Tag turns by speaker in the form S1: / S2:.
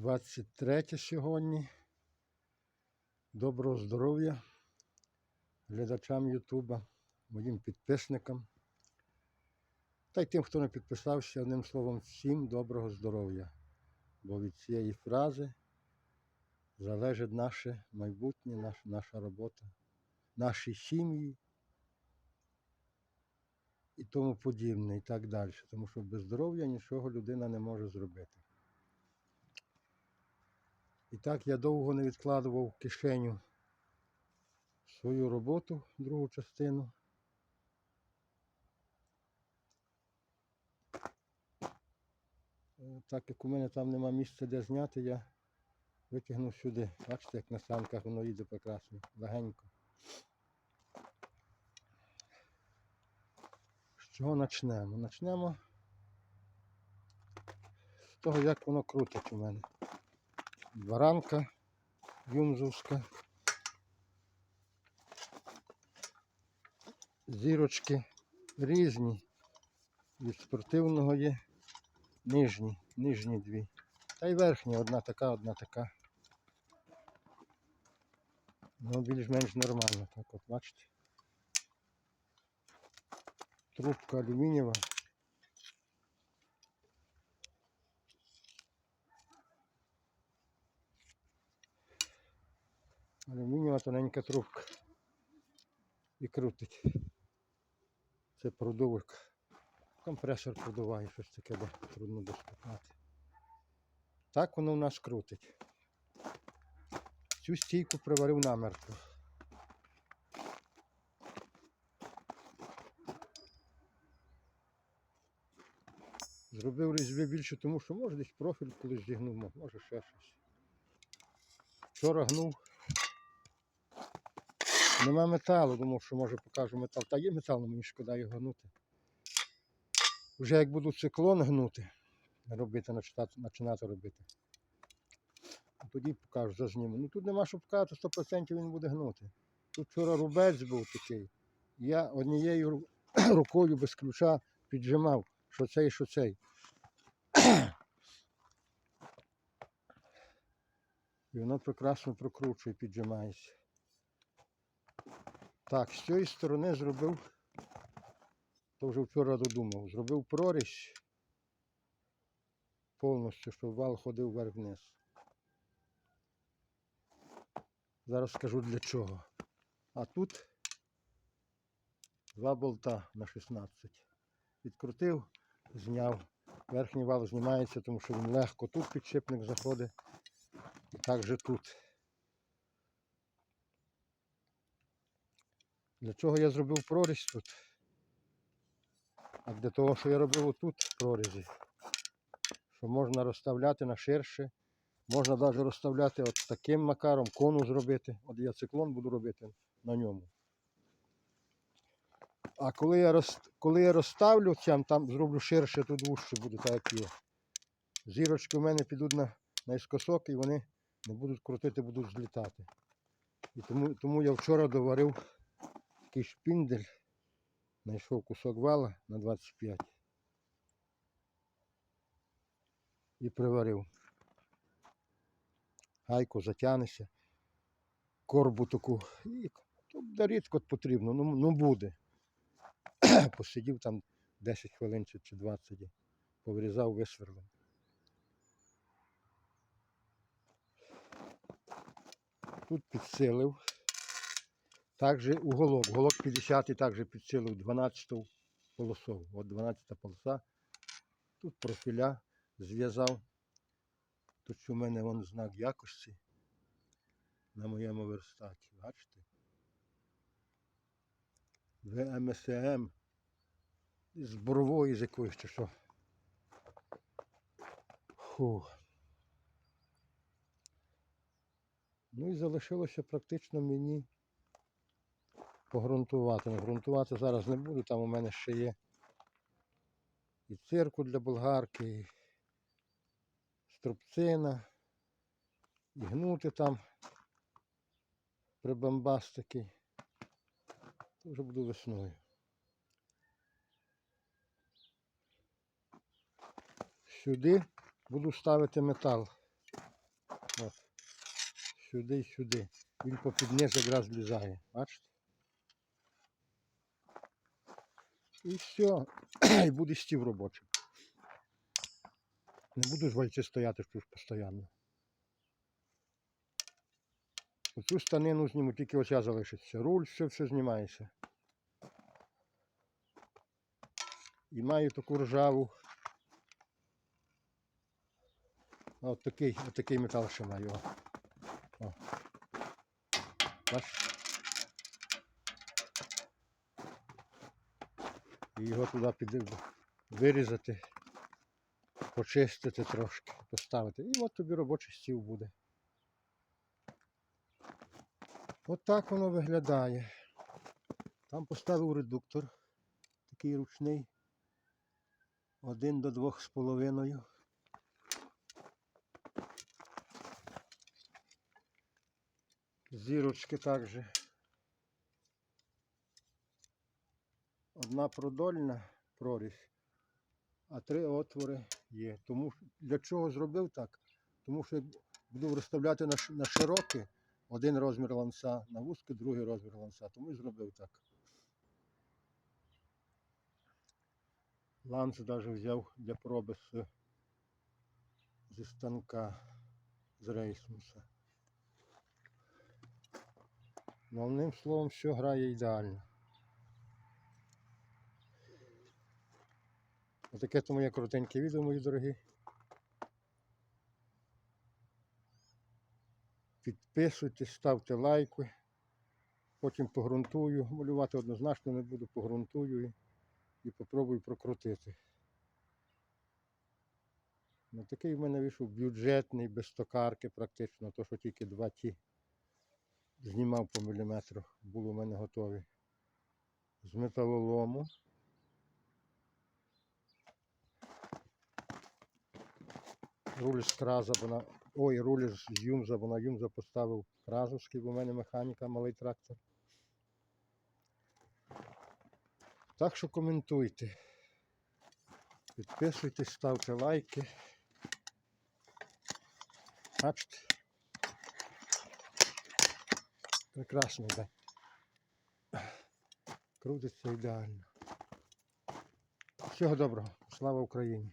S1: 23 сьогодні. Доброго здоров'я глядачам Ютуба, моїм підписникам. Та й тим, хто не підписався, одним словом, всім доброго здоров'я. Бо від цієї фрази залежить наше майбутнє, наш- наша робота, наші сім'ї і тому подібне, і так далі. Тому що без здоров'я нічого людина не може зробити. Так я довго не відкладував в кишеню свою роботу, другу частину. Е, Так як у мене там нема місця, де зняти, я витягнув сюди. Бачите, як на санках воно їде прекрасно, легенько. З чого почнемо? Почнемо з того, як воно крутить у мене. Баранка юмзовська. Зірочки різні. Від спортивного є нижні, нижні дві. Та й верхня одна така, одна така. Ну, більш-менш нормально, так от бачите. Трубка алюмінієва. Алюмінієва тоненька трубка. І крутить. Це продувок. Компресор продуває щось таке, де трудно доступати. Так воно в нас крутить. Цю стійку приварив намертво. Зробив різьби більше, тому що може десь профіль колись зігнув, може ще щось. Вчора гнув. Нема металу, думав, що може покажу метал. Та є метал, але мені шкода його гнути. Вже як буду циклон гнути, робити, починати, робити. Тоді покажу, зазніму. Ну тут нема що пкати, 100% він буде гнути. Тут вчора рубець був такий. Я однією рукою без ключа піджимав, що цей, що цей. І воно прекрасно прокручує, піджимається. Так, з цієї сторони зробив, то вже вчора додумав, зробив прорізь повністю, щоб вал ходив вверх-вниз. Зараз скажу для чого. А тут два болта на 16. Відкрутив, зняв. Верхній вал знімається, тому що він легко тут підшипник заходить. І так же тут. Для чого я зробив прорізь тут? А для того, що я робив отут прорізі, що можна розставляти на ширше, можна навіть розставляти от таким макаром, кону зробити. От я циклон буду робити на ньому. А коли я, роз, коли я розставлю цям, там зроблю ширше, тут вужче буде, так як є. Зірочки в мене підуть на, наискосок і вони не будуть крутити, будуть злітати. І тому, тому я вчора доварив такий шпіндель, знайшов кусок вала на 25 і приварив. Гайку затягнеться, корбу таку. І то буде рідко потрібно, ну, ну буде. Посидів там 10 хвилин чи чи 20, повирізав, висверлив. Тут підсилив. Також уголок. Уголок 50 також підсилив 12 полосов. От 12 полоса. Тут профіля зв'язав. Тут у мене вон знак якості на моєму верстаті. Бачите? ВМСМ з борової з якоїсь чи що. Фу. Ну і залишилося практично мені погрунтувати. Ну, Грунтувати зараз не буду, там у мене ще є і цирку для болгарки, і струбцина, і гнути там прибамбастики. Вже буду весною. Сюди буду ставити метал. сюди і сюди. Він попід низ якраз влізає. Бачите? І все. І буде стів робочий. Не буду ж вальці стояти ж постійно. Оцю станину зніму, тільки оця залишиться. Руль, все, все знімається. І маю таку ржаву. От такий, от такий метал ще маю. О. Бачиш? І його туди під... вирізати, почистити трошки, поставити. І от тобі робочий стіл буде. От так воно виглядає. Там поставив редуктор, такий ручний. Один до двох з половиною. Зірочки також. Одна продольна прорізь, а три отвори є. Тому для чого зробив так? Тому що буду розставляти на, на широке, один розмір ланца, на вузьке, другий розмір ланца. Тому і зробив так. Ланц навіть взяв для проби з, зі станка з рейсмуса. Ну, одним словом, все грає ідеально. Отаке то моє коротеньке відео, мої дорогі. Підписуйтесь, ставте лайки. Потім погрунтую. Малювати однозначно не буду, погрунтую і, і попробую прокрутити. Ну, такий в мене вийшов бюджетний, без токарки практично, то що тільки два ті знімав по міліметру, були у мене готові. З металолому. Руль з краза, вона. Ой, руль з юмза, вона юмза поставив кразовський, бо в мене механіка, малий трактор. Так що коментуйте. Підписуйтесь, ставте лайки. Бачите? Прекрасно йде. Крутиться ідеально. Всього доброго. Слава Україні!